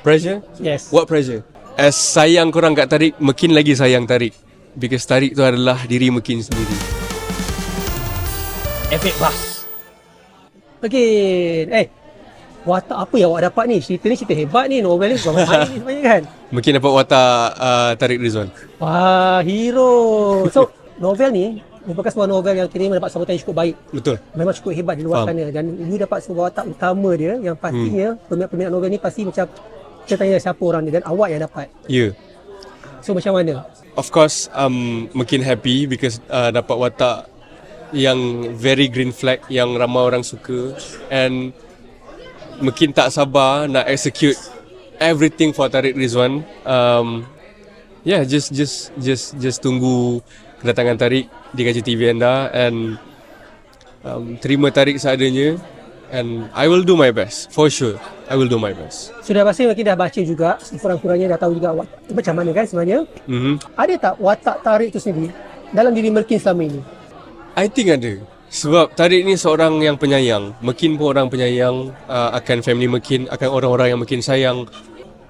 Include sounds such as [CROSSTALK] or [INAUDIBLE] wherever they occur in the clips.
Pressure? Yes. What pressure? As sayang korang kat Tarik, makin lagi sayang Tarik. Because Tarik tu adalah diri makin sendiri. Efek bas. Okey. Eh. Watak apa yang awak dapat ni? Cerita ni cerita hebat ni. Novel ni bukan main ni sebenarnya kan? [LAUGHS] Makin dapat watak uh, Tarik Rizwan. Wah, hero. So, novel ni merupakan sebuah novel yang kira mendapat sambutan yang cukup baik. Betul. Memang cukup hebat di luar Faham. sana. Dan you dapat sebuah watak utama dia yang pastinya hmm. peminat-peminat novel ni pasti macam kita tanya siapa orang ni dan awak yang dapat. Ya. Yeah. So, macam mana? Of course, um, makin happy because uh, dapat watak yang very green flag yang ramai orang suka and makin tak sabar nak execute everything for Tariq Rizwan. Um, yeah, just just just just tunggu kedatangan Tariq di kaca TV anda and um, terima Tariq seadanya and I will do my best for sure. I will do my best. Sudah pasti mungkin dah baca juga, kurang-kurangnya dah tahu juga wat- macam mana kan sebenarnya. Mm-hmm. Ada tak watak tarik tu sendiri dalam diri Merkin selama ini? I think ada. Sebab Tariq ni seorang yang penyayang. Mekin pun orang penyayang uh, akan family Mekin, akan orang-orang yang Mekin sayang.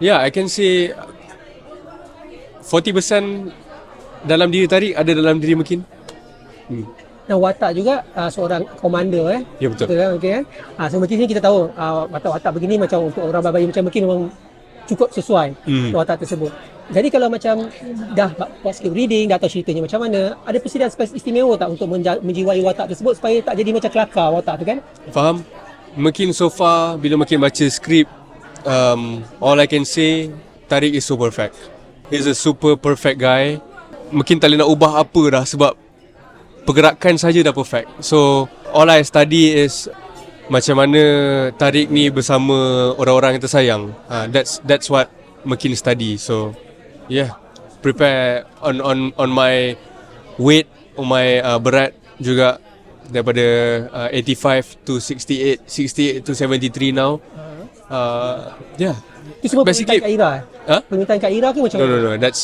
Yeah, I can say 40% dalam diri Tariq ada dalam diri Mekin. Hmm. Dan watak juga uh, seorang komander eh. Ya betul. Betul kan? Okay, kan? Uh, so Merkin ni kita tahu uh, watak-watak begini macam untuk orang bayi macam Merkin memang cukup sesuai Hmm. watak tersebut. Jadi kalau macam dah buat script reading, dah tahu ceritanya macam mana, ada persediaan spes- istimewa tak untuk menja- menjiwai watak tersebut supaya tak jadi macam kelakar watak tu kan? Faham? Mekin so far bila Mekin baca skrip um, all I can say Tariq is so perfect. He's a super perfect guy. Mekin tak boleh nak ubah apa dah sebab pergerakan saja dah perfect. So all I study is macam mana Tariq ni bersama orang-orang yang tersayang. Uh, that's that's what Mekin study. So yeah, prepare on on on my weight, on my uh, berat juga daripada uh, 85 to 68, 68 to 73 now. Uh, yeah. Itu semua Basically- permintaan Kak Ira eh? Huh? Permintaan Kak Ira ke macam No, no, no. That's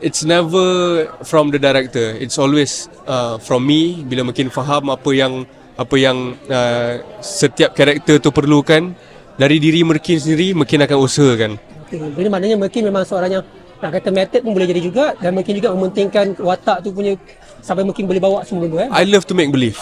it's never from the director. It's always uh, from me bila makin faham apa yang apa yang uh, setiap karakter tu perlukan dari diri Merkin sendiri Merkin akan usahakan. Okay. Jadi maknanya mungkin memang seorang yang nak kata method pun boleh jadi juga dan mungkin juga mementingkan watak tu punya sampai mungkin boleh bawa semua benda eh. I love to make believe.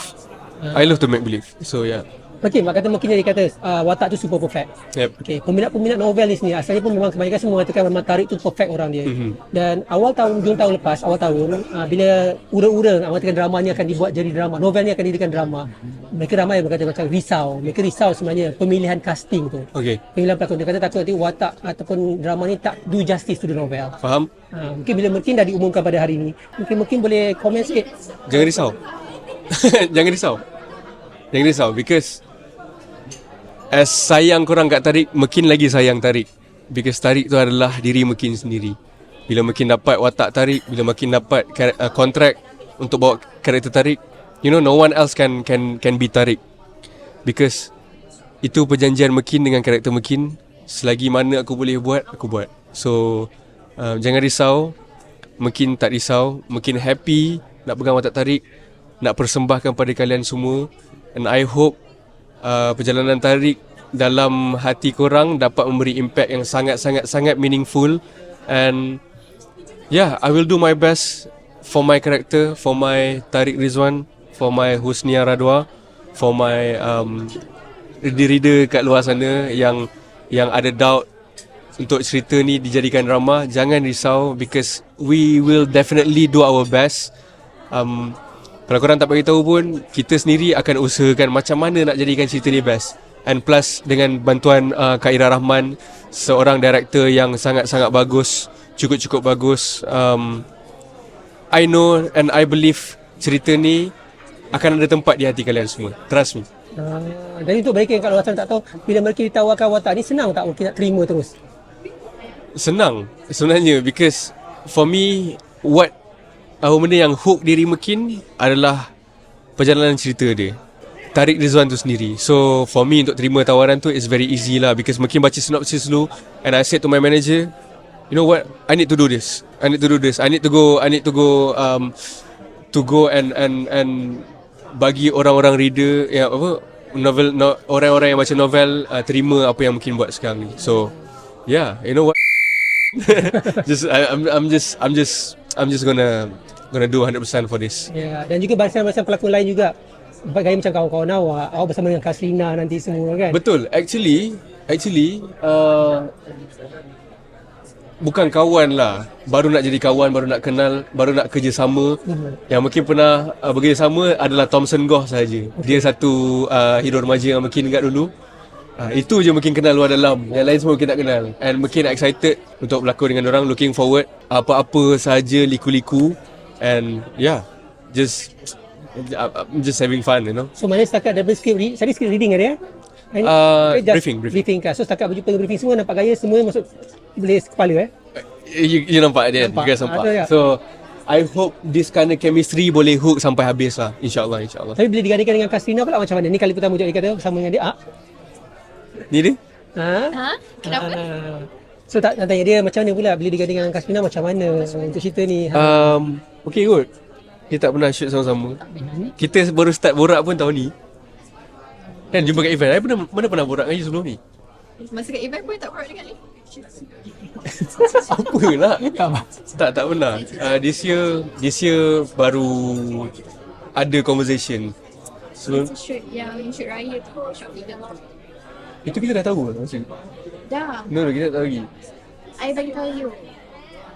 I love to make believe. So yeah. Okey, mak kata mungkin jadi kata uh, watak tu super perfect. Yep. Okey, peminat-peminat novel ni sendiri asalnya pun memang kebanyakan semua mengatakan memang Tarik tu perfect orang dia. Mm-hmm. Dan awal tahun Jun tahun lepas, awal tahun uh, bila ura-ura nak mengatakan drama ni akan dibuat jadi drama, novel ni akan dijadikan drama. Mereka ramai yang berkata macam risau. Mereka risau sebenarnya pemilihan casting tu. Okay. Pemilihan pelakon dia kata takut nanti watak ataupun drama ni tak do justice to the novel. Faham? Ha, mungkin bila mungkin dah diumumkan pada hari ini, mungkin mungkin boleh komen sikit. Jangan risau. [LAUGHS] Jangan risau. Jangan risau because as sayang korang kat Tarik, makin lagi sayang Tarik. Because Tarik tu adalah diri makin sendiri. Bila makin dapat watak Tarik, bila makin dapat uh, kontrak untuk bawa karakter Tarik, you know no one else can can can be Tarik. Because itu perjanjian Mekin dengan karakter Mekin. Selagi mana aku boleh buat, aku buat. So uh, jangan risau. Mekin tak risau, Mekin happy nak pegang watak tarik, nak persembahkan pada kalian semua. And I hope uh, perjalanan tarik dalam hati korang dapat memberi impact yang sangat-sangat-sangat meaningful. And yeah, I will do my best for my character, for my Tariq Rizwan, for my Husnia Radwa, for my um, reader-reader kat luar sana yang yang ada doubt untuk cerita ni dijadikan drama jangan risau because we will definitely do our best um, kalau korang tak bagi tahu pun kita sendiri akan usahakan macam mana nak jadikan cerita ni best. And plus dengan bantuan uh, Kak Ira Rahman seorang director yang sangat-sangat bagus cukup-cukup bagus um, I know and I believe cerita ni akan ada tempat di hati kalian semua. Trust me. Uh, dan untuk mereka yang kat luar sana tak tahu. Bila mereka ditawarkan watak ni senang tak? Mungkin nak terima terus. senang. Sebenarnya because for me what apa benda yang hook diri Mekin adalah perjalanan cerita dia. Tarik Rizwan tu sendiri. So for me untuk terima tawaran tu It's very easy lah. Because Mekin baca synopsis dulu And I said to my manager You know what? I need to do this. I need to do this. I need to go I need to go um, To go and and and Bagi orang-orang reader Yang apa Novel no, Orang-orang yang baca novel uh, Terima apa yang Mekin buat sekarang ni. So yeah, you know what? [LAUGHS] just I, I'm I'm just I'm just I'm just gonna gonna do 100% for this. Ya, dan juga barisan-barisan pelakon lain juga. Gaya macam kawan-kawan awak, awak bersama dengan Kasrina nanti semua kan. Betul. Actually, actually uh, bukan kawan lah. Baru nak jadi kawan, baru nak kenal, baru nak kerjasama. Mhm. Yang mungkin pernah uh, bekerjasama adalah Thomson Goh saja. Dia satu uh, hero remaja yang mungkin dekat dulu. Uh, itu je mungkin kenal luar dalam. Yang lain semua mungkin tak kenal. And mungkin excited untuk berlakon dengan orang. Looking forward. Apa-apa sahaja liku-liku. And yeah, just I'm just having fun, you know. So mana setakat double script read, tadi script reading ada ya? Uh, eh, briefing, briefing. briefing kan. So setakat berjumpa briefing semua nampak gaya semua masuk boleh kepala eh. You, you nampak dia, Nampak. you guys nampak. Ada, ya. So, I hope this kind of chemistry boleh hook sampai habis lah. InsyaAllah, insyaAllah. Tapi bila digantikan dengan Kasrina pula macam mana? Ni kali pertama dia kata bersama dengan dia. Ah. Ni dia? Ha? Ha? Kenapa? Ah. So tak nak tanya dia macam mana pula bila digantikan dengan Kasrina macam mana untuk cerita ni? Ha. Um, okay good. Kita tak pernah shoot sama-sama. Kita baru start borak pun tahun ni. Kan jumpa kat event. I pernah, mana pernah borak dengan you sebelum ni? Masa kat event pun tak berat dengan ni. [LAUGHS] Apalah. tak, tak pernah. Uh, this year, this year baru ada conversation. So, Shoot yang shoot raya tu, shot video. Itu kita dah tahu kan masa? Dah, No, no, kita tak tahu lagi. I bagi tahu you.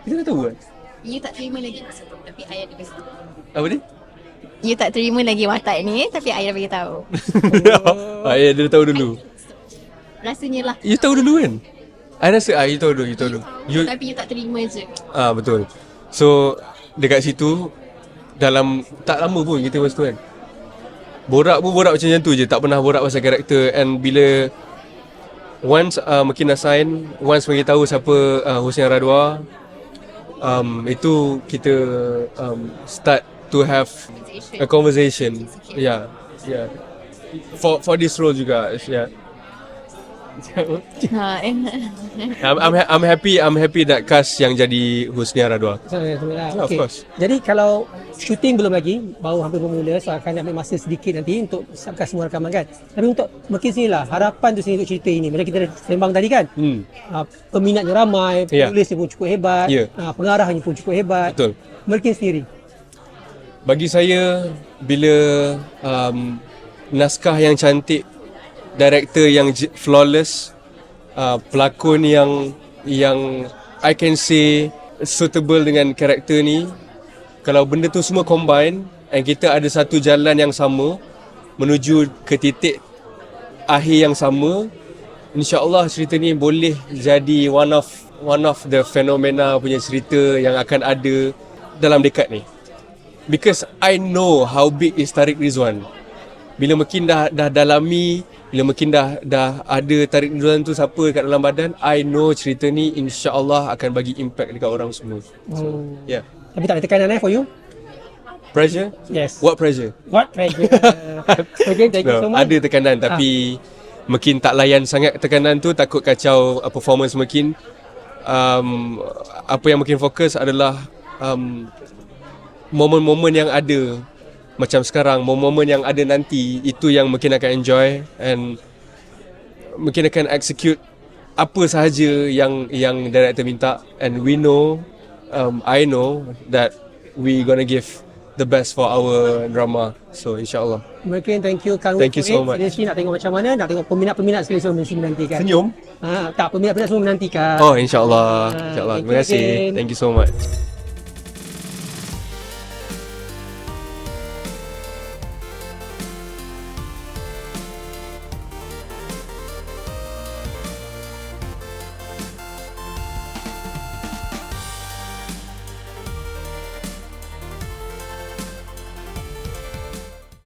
Kita dah tahu kan? You tak terima lagi masa tu, tapi I ada bagi tahu. Apa dia? You tak terima lagi watak ni, tapi I dah bagi tahu. [LAUGHS] ah, ya, dia dah tahu dulu. Rasanya lah. You tahu dulu kan? I rasa ah, you tahu dulu, you tahu dulu. You, Tapi you tak terima je. ah betul. So dekat situ dalam tak lama pun kita masa tu kan. Borak pun borak macam tu je, tak pernah borak pasal karakter and bila once uh, makin assign, once bagi tahu siapa uh, Hussein Radwa um, itu kita um, start to have a conversation. Yeah, yeah. For for this role juga, yeah. Ha. I'm, I'm, ha- I'm happy I'm happy that cast yang jadi Husnia Radwa. Yeah, of okay. course. Jadi kalau shooting belum lagi, baru hampir bermula, so akan ambil masa sedikit nanti untuk siapkan semua rakaman kan. Tapi untuk makin sini lah, harapan tu sini untuk cerita ini. Macam kita dah sembang tadi kan, Hmm, uh, peminatnya ramai, Ya. penulisnya pun cukup hebat, Ya. uh, pengarahnya pun cukup hebat. betul. Melkin sendiri. Bagi saya bila um, naskah yang cantik, director yang flawless, uh, pelakon yang yang I can say suitable dengan karakter ni, kalau benda tu semua combine and kita ada satu jalan yang sama menuju ke titik akhir yang sama, insya-Allah cerita ni boleh jadi one of one of the phenomena punya cerita yang akan ada dalam dekad ni. Because I know how big is Tariq Rizwan. Bila makin dah dah dalami, bila makin dah dah ada Tariq Rizwan tu siapa kat dalam badan, I know cerita ni insya-Allah akan bagi impact dekat orang semua. Hmm. Yeah. Tapi tak ada tekanan eh for you? Pressure? Yes. What pressure? What pressure? [LAUGHS] okay, thank you so No, much. ada tekanan tapi makin tak layan sangat tekanan tu takut kacau uh, performance makin um, apa yang makin fokus adalah um, momen-momen yang ada macam sekarang momen-momen yang ada nanti itu yang mungkin akan enjoy and mungkin akan execute apa sahaja yang yang director minta. And we know um, I know that we gonna give the best for our drama. So insyaallah. Mungkin thank you Kang Thank you so much. Seriously nak tengok macam mana, nak tengok peminat-peminat sekali semua mesti menantikan. senyum. Ha, tak, peminat-peminat semua menantikan. oh insyaallah. Ah, insyaallah. terima kasih. thank you so much